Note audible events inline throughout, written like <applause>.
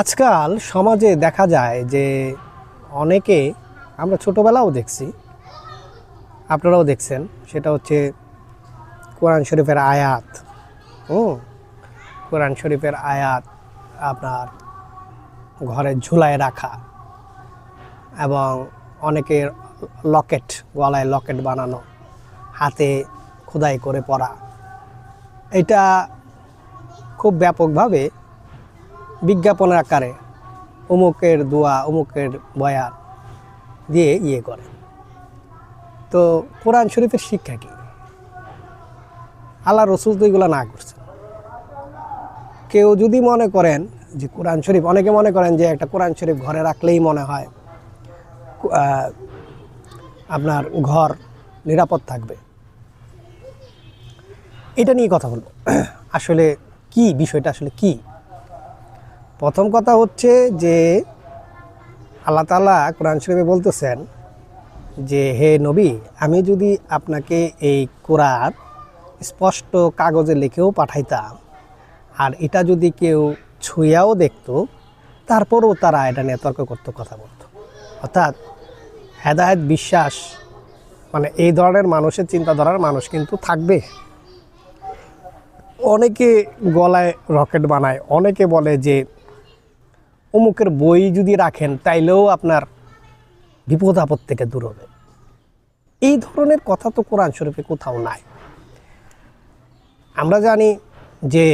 আজকাল সমাজে দেখা যায় যে অনেকে, আমরা ছোটোবেলাও দেখছি, আপনারাও দেখছেন, সেটা হচ্ছে কোরআন শরীফের আয়াত, হুম, কোরআন শরীফের আয়াত আপনার ঘরে ঝুলায় রাখা এবং অনেকের লকেট, গলায় লকেট বানানো, হাতে খোদাই করে পড়া এটা খুব ব্যাপকভাবে বিজ্ঞাপনের আকারে অমুকের দোয়া, অমুকের বয়ান দিয়ে ইয়ে করে। তো কোরআন শরীফের শিক্ষা কি? আল্লাহ রসুল তো এগুলো না করছেন। কেউ যদি মনে করেন যে কোরআন শরীফ, অনেকে মনে করেন যে একটা কোরআন শরীফ ঘরে রাখলেই মনে হয় আপনার ঘর নিরাপদ থাকবে। এটা নিয়ে কথা বলব। <clears throat> আসলে কি, বিষয়টা আসলে কি? প্রথম কথা হচ্ছে যে আল্লাহ তালা কোরআন শরীফে বলতেছেন যে, হে নবী, আমি যদি আপনাকে এই কোরআন স্পষ্ট কাগজে লিখেও পাঠাইতাম আর এটা যদি কেউ ছুঁয়াও দেখত, তারপরও তারা এটা নিয়ে তর্ক করতো, কথা বলতো। অর্থাৎ হেদায়ত বিশ্বাস মানে এই ধরনের মানুষের চিন্তাধারার মানুষ কিন্তু থাকবে। অনেকে গলায় রকেট বানায়, অনেকে বলে যে অমুকের বই যদি রাখেন, তাইলেও আপনার বিপদ আপদ থেকে দূর হবে। এই ধরনের কথা তো কোরআন শরীফে কোথাও নাই। আমরা জানি যে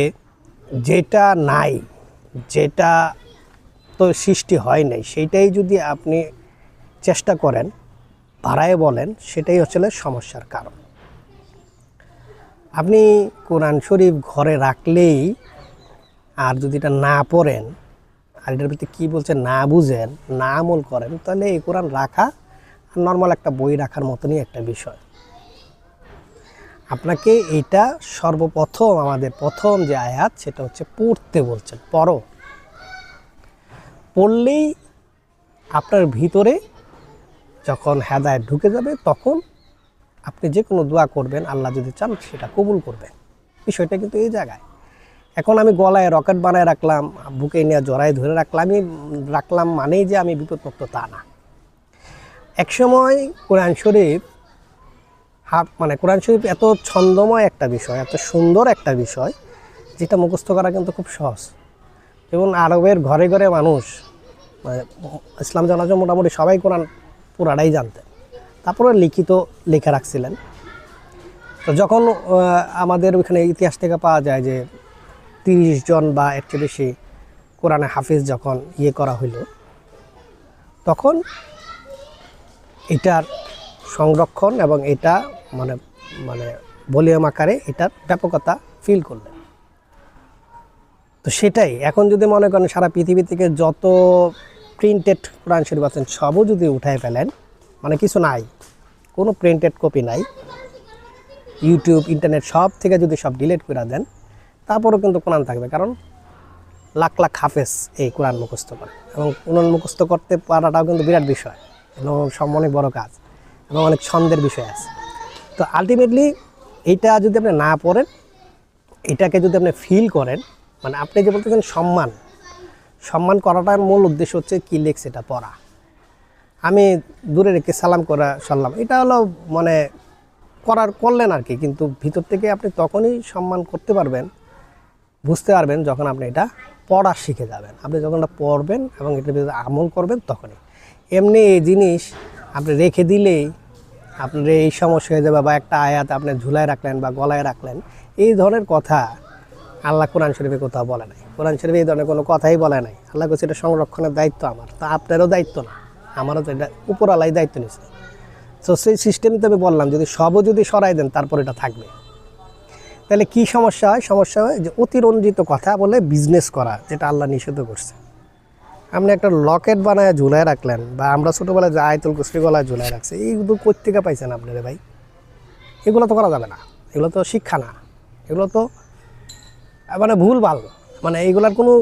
যেটা নাই, যেটা তো সৃষ্টি হয় নাই, সেইটাই যদি আপনি চেষ্টা করেন, বাড়ায় বলেন, সেটাই আসলে সমস্যার কারণ। আপনি কোরআন শরীফ ঘরে রাখলেই আর যদি এটা না পড়েন আর এটার ভিতরে কী বলছে, না বুঝেন, না আমল করেন, তাহলে এই কোরআন রাখা আর নর্মাল একটা বই রাখার মতনই একটা বিষয়। আপনাকে এটা সর্বপ্রথম, আমাদের প্রথম যে আয়াত, সেটা হচ্ছে পড়তে বলছেন, পড়ো। পড়লেই আপনার ভিতরে যখন হেদায়ত ঢুকে যাবে, তখন আপনি যে কোনো দোয়া করবেন, আল্লাহ যদি চান সেটা কবুল করবেন। বিষয়টা কিন্তু এই জায়গায়। এখন আমি গলায় রকেট বানায় রাখলাম, বুকে নিয়ে জড়ায় ধরে রাখলাম, আমি রাখলাম মানেই যে আমি বিপদমুক্ত তা না। একসময় কোরআন শরীফ, হাফ মানে কোরআন শরীফ এত ছন্দময় একটা বিষয়, এত সুন্দর একটা বিষয়, যেটা মুখস্থ করা কিন্তু খুব সহজ। এবং আরবের ঘরে ঘরে মানুষ মানে ইসলাম জানাজা মোটামুটি সবাই কোরআন পুরাটাই জানতেন। তারপরে লিখিত, লেখা রাখছিলেন। তো যখন আমাদের ওইখানে ইতিহাস থেকে পাওয়া যায় যে তিরিশ জন বা এর চেয়ে বেশি কোরআনে হাফিজ যখন ইয়ে করা হইল, তখন এটার সংরক্ষণ এবং এটা মানে মানে ভলিউম আকারে এটার ব্যাপকতা ফিল করলেন। তো সেটাই, এখন যদি মনে করেন সারা পৃথিবী থেকে যত প্রিন্টেড কোরআন শরীফ আছেন সবও যদি উঠায় ফেলেন মানে কিছু নাই, কোনো প্রিন্টেড কপি নাই ইউটিউব ইন্টারনেট সব থেকে যদি সব ডিলিট করে দেন তারপরেও কিন্তু কোরআন থাকবে, কারণ লাখ লাখ হাফেজ এই কোরআন মুখস্থ করে। এবং কোরআন মুখস্থ করতে পারাটাও কিন্তু বিরাট বিষয়, এবং অনেক বড় কাজ, এবং অনেক ছন্দের বিষয় আছে। তো আলটিমেটলি এইটা যদি আপনি না পড়েন, এটাকে যদি আপনি ফিল করেন মানে আপনি যে বলতেছেন সম্মান সম্মান করাটার মূল উদ্দেশ্য হচ্ছে কি লেখছে এটা পড়া। আমি দূরে রেখে সালাম করা সারলাম এটা হলো মানে করার, করলেন আর কি, কিন্তু ভিতর থেকে আপনি তখনই সম্মান করতে পারবেন বুঝতে পারবেন যখন আপনি এটা পড়া শিখে যাবেন। আপনি যখন এটা পড়বেন এবং এটার ভিতরে আমল করবেন তখনই। এমনি এই জিনিস আপনি রেখে দিলেই আপনার এই সমস্যা হয়ে যাবে বা একটা আয়াত আপনি ঝুলায় রাখলেন বা গলায় রাখলেন, এই ধরনের কথা আল্লাহ কোরআন শরীফে কোথাও বলে নাই। কোরআন শরীফে এই ধরনের কোনো কথাই বলে নাই। আল্লাহ কাছে এটা সংরক্ষণের দায়িত্ব আমার। তা আপনারও দায়িত্ব না। আমারও তো এটা উপর আল্লাহ দায়িত্ব নিয়েছে তো সেই সিস্টেম তো আমি বললাম, যদি সবও যদি সরাই দেন, তারপর এটা থাকবে। তাহলে কি সমস্যা হয়? সমস্যা হয় যে অতিরঞ্জিত কথা বলে বিজনেস করা, যেটা আল্লাহ নিষেধ করছে। আপনি একটা লকেট বানায় ঝুলায় রাখলেন বা আমরা ছোটোবেলায় যে আয়তুল কুসরি গলায় ঝুলায় রাখছে এইগুলো কোথেকে পাইছেন আপনি রে ভাই? এগুলো তো করা যাবে না। এগুলো তো শিক্ষা না। এগুলো তো মানে ভুল ভালো। মানে এইগুলার কোনো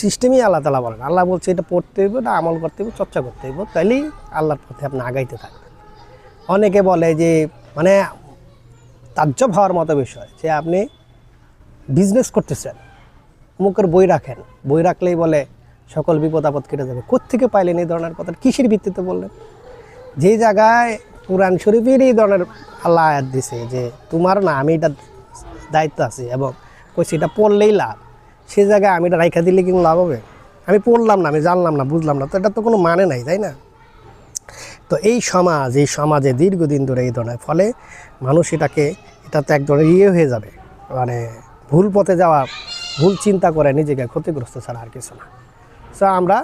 সিস্টেমই আল্লাহ তালা বলেন আল্লাহ বলছে এটা পড়তে হইব, এটা আমল করতে হইব, চর্চা করতে হইব, তাইলেই আল্লাহর পথে আপনি আগাইতে থাকবেন। অনেকে বলে যে মানে তাজ্জব হওয়ার মতো বিষয় যে আপনি বিজনেস করতেছেন মুখের বই রাখেন, বই রাখলেই বলে সকল বিপদ আপদ কেটে যাবে। কোত্থেকে পাইলেন এই ধরনের কথা? কিসের ভিত্তিতে বললেন? যে জায়গায় কোরআন শরীফের এই ধরনের আল্লাহ আয়াত দিছে যে তোমার না আমি এটা দায়িত্ব আছে এবং কইছি এটা পড়লেই লাভ। সে জায়গায় আমি এটা রাইখা দিলে কিন্তু লাভ হবে? আমি পড়লাম না, আমি জানলাম না, বুঝলাম না। তো এটা তো কোনো মানে নাই, তাই না? তো এই সমাজ, এই সমাজে দীর্ঘদিন ধরে এই ধরনের ফলে মানুষ এটাকে, এটা তো এক ধরনের ইয়ে হয়ে যাবে। মানে ভুল পথে যাওয়া, ভুল চিন্তা করে নিজেকে ক্ষতিগ্রস্ত ছাড়া আর কিছু না। সো আমরা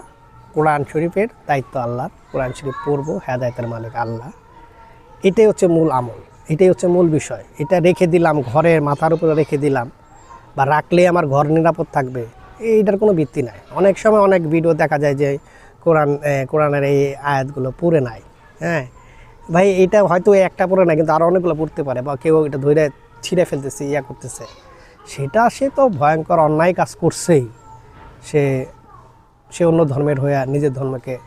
কোরআন শরীফের দায়িত্ব আল্লাহ কোরআন শরীফ পড়ব, হেদায়তের মালিক আল্লাহ। এটাই হচ্ছে মূল আমল, এটাই হচ্ছে মূল বিষয়। এটা রেখে দিলাম, ঘরের মাথার উপরে রেখে দিলাম, বা রাখলে আমার ঘর নিরাপদ থাকবে, এইটার কোনো ভিত্তি নাই। অনেক সময় অনেক ভিডিও দেখা যায় যে কোরআন কোরআনের এই আয়াতগুলো পড়ে নাই। হ্যাঁ। ভাই, এটা হয়তো একটা পড়ে না, কিন্তু আরও অনেকগুলো পড়তে পারে, বা কেউ এটা ধরে ছিঁড়ে ফেলতেছে, ইয়া করতেছে। সেটা সে তো ভয়ঙ্কর অন্যায় কাজ করছেই। সে সে অন্য ধর্মের হয়ে নিজের ধর্মকে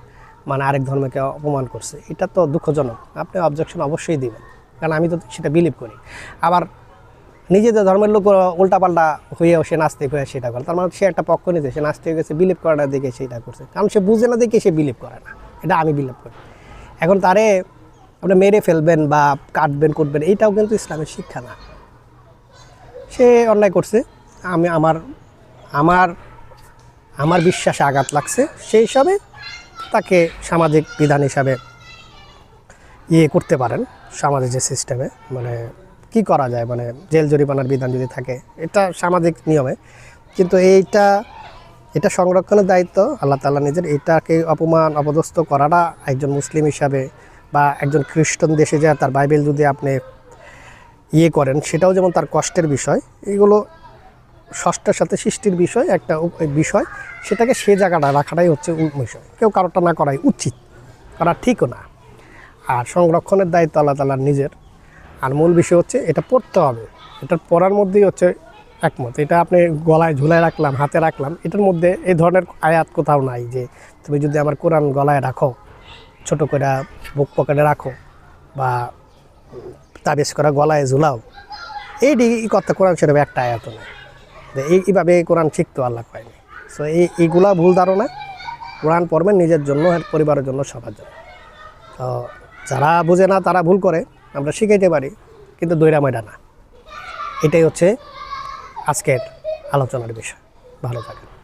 মানে আরেক ধর্মকে অপমান করছে। এটা তো দুঃখজনক। আপনি অবজেকশন অবশ্যই দিবেন। কারণ আমি তো সেটা বিলিভ করি। আবার নিজেদের ধর্মের লোক উল্টাপাল্টা হয়েও সে নাস্তিক হয়ে সেটা করে। তার মানে সে একটা পক্ষ নিতে সে নাস্তিক গেছে বিলিভ করাটা দেখে সেটা করছে। কারণ সে বুঝে না দেখে সে বিলিভ করে না। এটা আমি বিলিভ করি। এখন তারে আপনি মেরে ফেলবেন বা কাটবেন, কুটবেন, এইটাও কিন্তু ইসলামের শিক্ষা না। সে অন্যায় করছে। আমি আমার আমার আমার বিশ্বাসে আঘাত লাগছে। সেই হিসাবে তাকে সামাজিক বিধান হিসাবে ইয়ে করতে পারেন সমাজের যে সিস্টেমে মানে কি করা যায়? মানে জেল জরিমানার বিধান যদি থাকে, এটা সামাজিক নিয়মে। কিন্তু এইটা এটা সংরক্ষণের দায়িত্ব। আল্লাহ তাআলা নিজের এটাকে অপমান, অপদস্থ করাটা একজন মুসলিম হিসাবে বা একজন খ্রিস্টান দেশে যা তার বাইবেল যদি আপনি ইয়ে করেন, সেটাও যেমন তার কষ্টের বিষয়, এগুলো ষষ্ঠের সাথে সৃষ্টির বিষয়, একটা বিষয়, সেটাকে সে জায়গাটা রাখাটাই হচ্ছে বিষয়। কেউ কারোটা না করাই উচিত, করা ঠিকও না। আর সংরক্ষণের দায়িত্ব আল্লাহ তালার নিজের। আর মূল বিষয় হচ্ছে এটা পড়তে হবে। এটা পড়ার মধ্যেই হচ্ছে একমত। এটা আপনি গলায় ঝুলায় রাখলাম, হাতে রাখলাম, এটার মধ্যে এই ধরনের আয়াত কোথাও নাই যে তুমি যদি আমার কোরআন গলায় রাখো, ছোট করে বুক পকেটে রাখো বা তাবিজ করা গলায় ঝুলাও এই কথা কোরআন শরীফে একটা আয়াত নেই। যে এই এইভাবে কোরআন শিখতো আল্লাহ পায়নি সো এই এইগুলা ভুল ধারণা, কোরআন পড়বেন নিজের জন্য পরিবারের জন্য, সবার জন্য। তো যারা বোঝে না তারা ভুল করে, আমরা শিখাইতে পারি, কিন্তু দৈরা ময়ডা না। এটাই হচ্ছে আজকের আলোচনার বিষয়। ভালো থাকেন।